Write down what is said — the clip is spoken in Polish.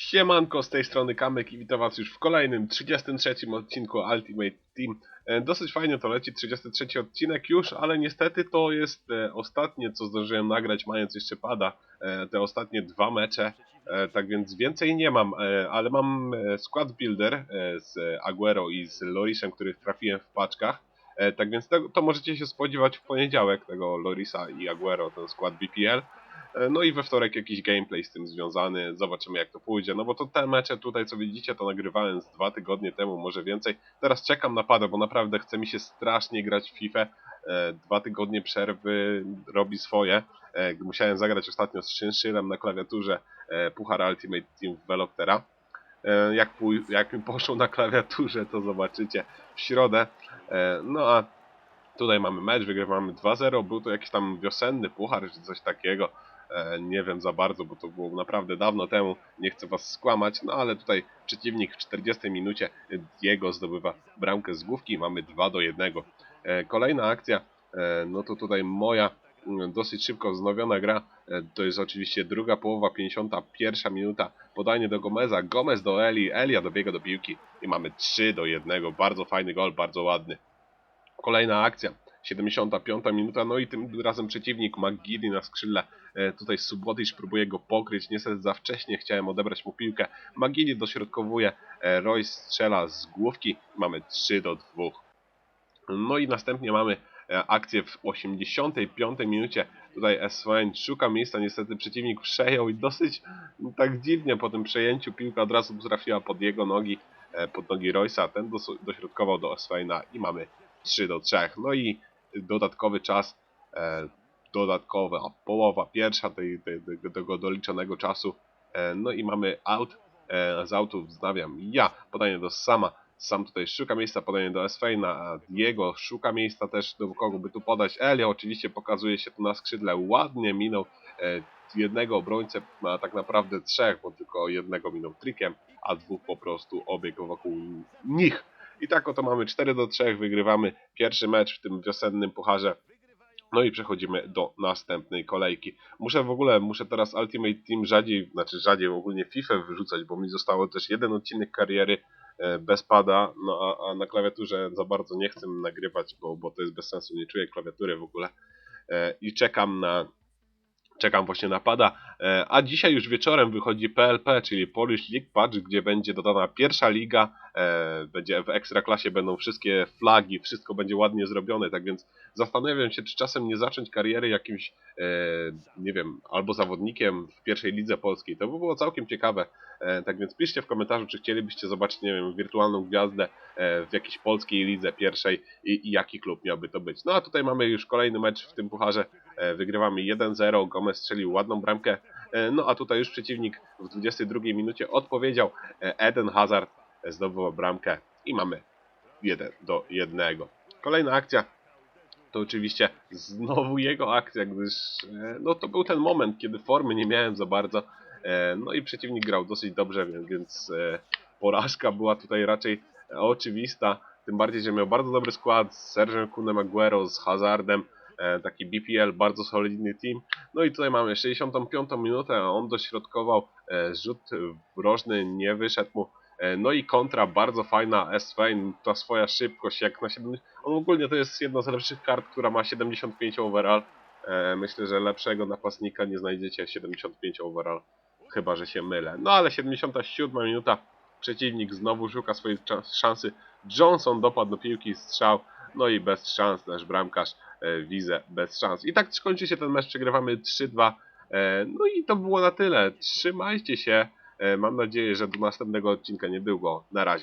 Siemanko, z tej strony Kamek i witam was już w kolejnym 33 odcinku Ultimate Team. E, Dosyć fajnie to leci, 33 odcinek już, ale niestety to jest e, ostatnie, co zdążyłem nagrać, mając jeszcze pada. E, Te ostatnie dwa mecze, tak więc więcej nie mam, ale mam skład builder z Aguero i z Lorisem, których trafiłem w paczkach. Tak więc to, to możecie się spodziewać w poniedziałek, tego Lorisa i Aguero, ten skład BPL. E, No i we wtorek jakiś gameplay z tym związany, zobaczymy jak to pójdzie. No bo to te mecze tutaj, co widzicie, to nagrywałem z dwa tygodnie temu, może więcej. Teraz czekam na pada, bo naprawdę chce mi się strasznie grać w FIFA. E, Dwa tygodnie przerwy robi swoje. E, Musiałem zagrać ostatnio z Szynszylem na klawiaturze Puchar Ultimate Team. E, Jak, pój- jak mi poszło na klawiaturze, to zobaczycie w środę. No a tutaj mamy mecz, wygrywamy 2-0. Był to jakiś tam wiosenny puchar, czy coś takiego. E, nie wiem za bardzo, bo to było naprawdę dawno temu, nie chcę was skłamać, no ale tutaj przeciwnik w 40 minucie Diego zdobywa bramkę z główki, mamy 2 do 1. E, kolejna akcja, e, no to tutaj moja mm, dosyć szybko wznowiona gra, to jest oczywiście druga połowa, 51 minuta, podanie do Gomeza, Gomez do Eli, Elia dobiega do piłki i mamy 3 do 1, bardzo fajny gol, bardzo ładny. Kolejna akcja, 75 minuta, no i tym razem przeciwnik McGiddy na skrzydle. E, tutaj Subotisz próbuje go pokryć, niestety za wcześnie chciałem odebrać mu piłkę. McGiddy dośrodkowuje, e, Royce strzela z główki, mamy 3 do 2. No i następnie mamy e, akcję w 85 minucie. Tutaj SVN szuka miejsca, niestety przeciwnik przejął i dosyć tak dziwnie po tym przejęciu piłka od razu trafiła pod jego nogi, pod nogi Royce'a. Ten dośrodkował do SVN'a i mamy 3 do 3. No i dodatkowy czas, e, dodatkowa połowa pierwsza tej, tej, tego doliczonego czasu. E, no i mamy out. E, z autu wznawiam ja. Podanie do Sama. Sam tutaj szuka miejsca, podanie do Esfejna, a Diego szuka miejsca też, do kogo by tu podać. Elia oczywiście pokazuje się tu na skrzydle, ładnie minął jednego obrońcę, a tak naprawdę trzech, bo tylko jednego minął trikiem, a dwóch po prostu obiegł wokół nich. I tak oto mamy 4 do 3, wygrywamy pierwszy mecz w tym wiosennym pucharze. No i przechodzimy do następnej kolejki. Muszę w ogóle, muszę teraz Ultimate Team rzadziej, znaczy rzadziej ogólnie FIFA wyrzucać, bo mi zostało też jeden odcinek kariery e, bez pada, no a, a na klawiaturze za bardzo nie chcę nagrywać, bo, bo to jest bez sensu, nie czuję klawiatury w ogóle. E, I czekam na czekam właśnie na pada. E, A dzisiaj już wieczorem wychodzi PLP, czyli Polish League Patch, gdzie będzie dodana pierwsza liga, e, będzie w ekstraklasie będą wszystkie flagi, wszystko będzie ładnie zrobione, tak więc zastanawiam się, czy czasem nie zacząć kariery jakimś, e, nie wiem, albo zawodnikiem w pierwszej lidze polskiej. To by było całkiem ciekawe. Tak więc piszcie w komentarzu, czy chcielibyście zobaczyć, nie wiem, wirtualną gwiazdę w jakiejś polskiej lidze pierwszej i, i jaki klub miałby to być. No a tutaj mamy już kolejny mecz w tym pucharze. Wygrywamy 1-0, Gomez strzelił ładną bramkę. E, No a tutaj już przeciwnik w 22 minucie odpowiedział. E, Eden Hazard zdobył bramkę i mamy 1 do 1. Kolejna akcja to oczywiście znowu jego akcja, gdyż e, no to był ten moment, kiedy formy nie miałem za bardzo. No i przeciwnik grał dosyć dobrze, więc- porażka była tutaj raczej oczywista. Tym bardziej, że miał bardzo dobry skład z Sergio Kunem Aguero, z Hazardem, taki BPL, bardzo solidny team. No i tutaj mamy 65 minutę, on dośrodkował e, rzut rożny, nie wyszedł mu. E, No i kontra, bardzo fajna, S-Fein, ta swoja szybkość, jak na 70... On ogólnie to jest jedna z lepszych kart, która ma 75 overall. E, Myślę, że lepszego napastnika nie znajdziecie 75 overall, chyba że się mylę. No ale 77 minuta, przeciwnik znowu szuka swojej szansy. Johnson dopadł do piłki, strzał, no i bez szans nasz bramkarz e, Wize bez szans. I tak kończy się ten mecz, przegrywamy 3-2. E, No i to było na tyle. Trzymajcie się. E, Mam nadzieję, że do następnego odcinka niedługo. Na razie.